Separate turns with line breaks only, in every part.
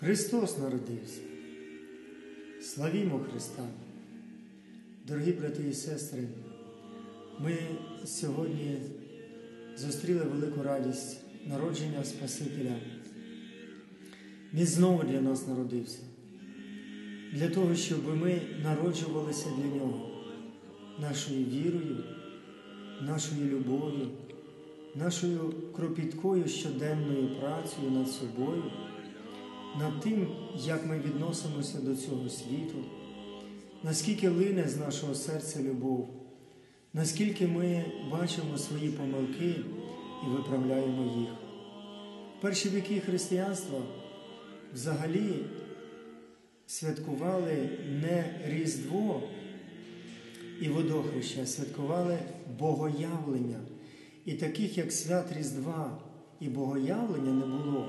Христос народився. Славімо Христа! Дорогі брати і сестри, ми сьогодні зустріли велику радість народження Спасителя. Він знову для нас народився, для того, щоб ми народжувалися для Нього нашою вірою, нашою любов'ю, нашою кропіткою щоденною працею над собою, над тим, як ми відносимося до цього світу, наскільки лине з нашого серця любов, наскільки ми бачимо свої помилки і виправляємо їх. Перші віки християнства взагалі святкували не Різдво і водохреща, а святкували Богоявлення. І таких, як свят Різдва і Богоявлення, не було.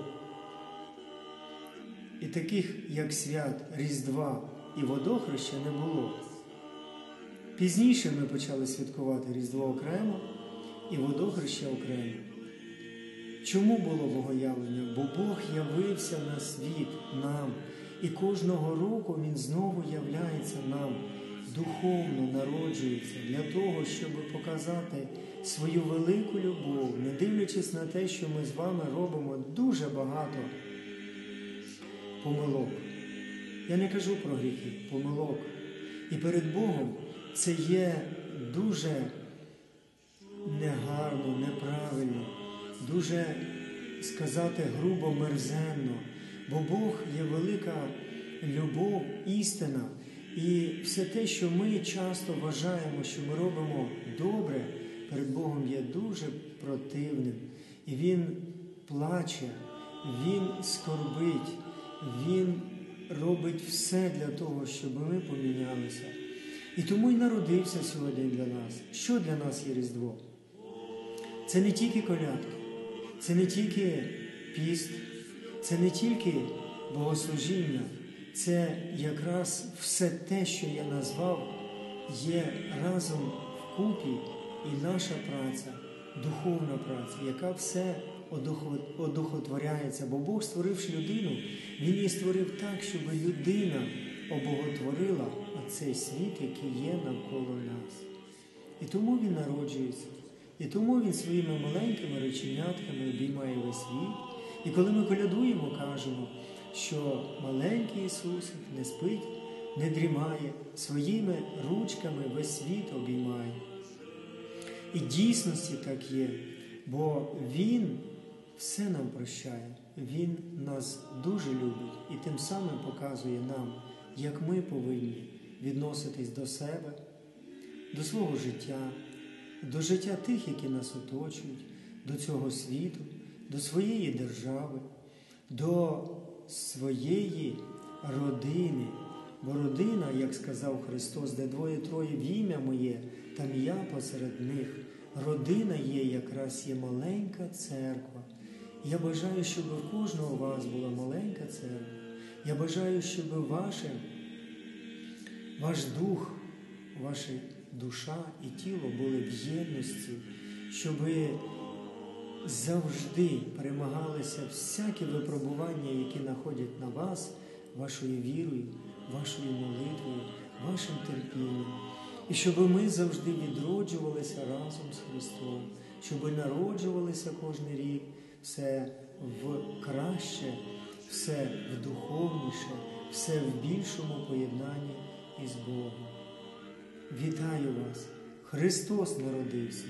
І таких, як свят Різдва і Водохреща, не було. Пізніше ми почали святкувати Різдво окремо і Водохреща окремо. Чому було Богоявлення? Бо Бог явився на світ нам, і кожного року Він знову являється нам, духовно народжується для того, щоб показати свою велику любов, не дивлячись на те, що ми з вами робимо дуже багато помилок. Я не кажу про гріхи, помилок. І перед Богом це є дуже негарно, неправильно, дуже сказати грубо мерзенно, бо Бог є велика любов, істина. І все те, що ми часто вважаємо, що ми робимо добре, перед Богом є дуже противним. І Він плаче, Він скорбить, Він робить все для того, щоб ми помінялися. І тому й народився сьогодні для нас. Що для нас є Різдво? Це не тільки колядки, це не тільки піст, це не тільки богослужіння, це якраз все те, що я назвав, є разом вкупі і наша праця, духовна праця, яка все одухотворяється. Бо Бог, створивши людину, Він її створив так, щоб людина обоготворила цей світ, який є навколо нас. І тому він народжується. І тому він своїми маленькими реченятками обіймає весь світ. І коли ми колядуємо, кажемо, що маленький Ісусик не спить, не дрімає, своїми ручками весь світ обіймає. І дійсності так є, бо Він все нам прощає, Він нас дуже любить і тим самим показує нам, як ми повинні відноситись до себе, до свого життя, до життя тих, які нас оточують, до цього світу, до своєї держави, до своєї родини. Бо родина, як сказав Христос, де двоє-троє в ім'я моє, там я посеред них. Родина є якраз є маленька церква. Я бажаю, щоб у кожного у вас була маленька церква. Я бажаю, щоб ваше, ваш дух, ваша душа і тіло були в єдності, щоб завжди перемагалися всякі випробування, які находять на вас, вашою вірою, вашою молитвою, вашим терпінням. І щоб ми завжди відроджувалися разом з Христом, щоб народжувалися кожен рік все в краще, все в духовніше, все в більшому поєднанні із Богом. Вітаю вас! Христос народився!